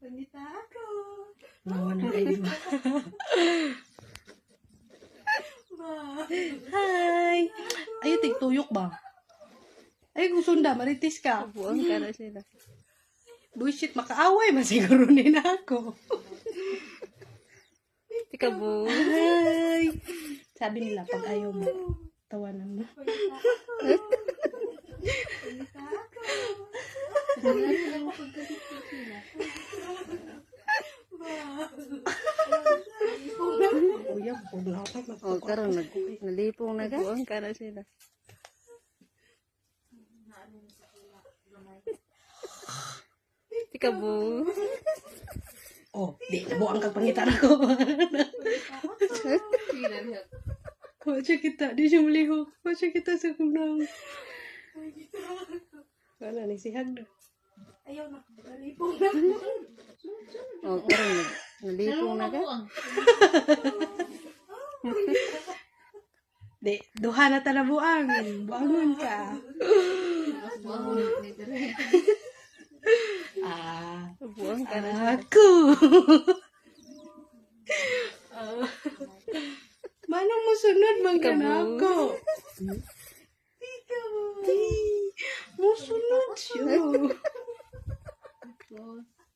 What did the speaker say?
Pangita ako. Nawa ng ID ba? Hi! Ay, tigtuyok ba? Ay, kung sunda, maritis ka. Buang ka na sila. Bullshit, makaaway man siguro din ako. Tika bu. Hi! Sabi nila, pag ayaw mo, tawanan mo. Pangita ako. Kuya, kung dapat O karon nag nalipong na ka. Buang ka na sila. Tika bu. Oh, di, nabuang kang pangitan ako. Wacha kita, di siya malihok. Wacha kita sa kumnang. Wala, nagsihag na. Ayaw na. Nalipong na. O karon nag nalipong na ka. Di, duha na talabuang. Buangon ka. ah, Buang ka na. ako. Ah. Manong mo sunod man ka na ako. Ikaw. Musunod siya.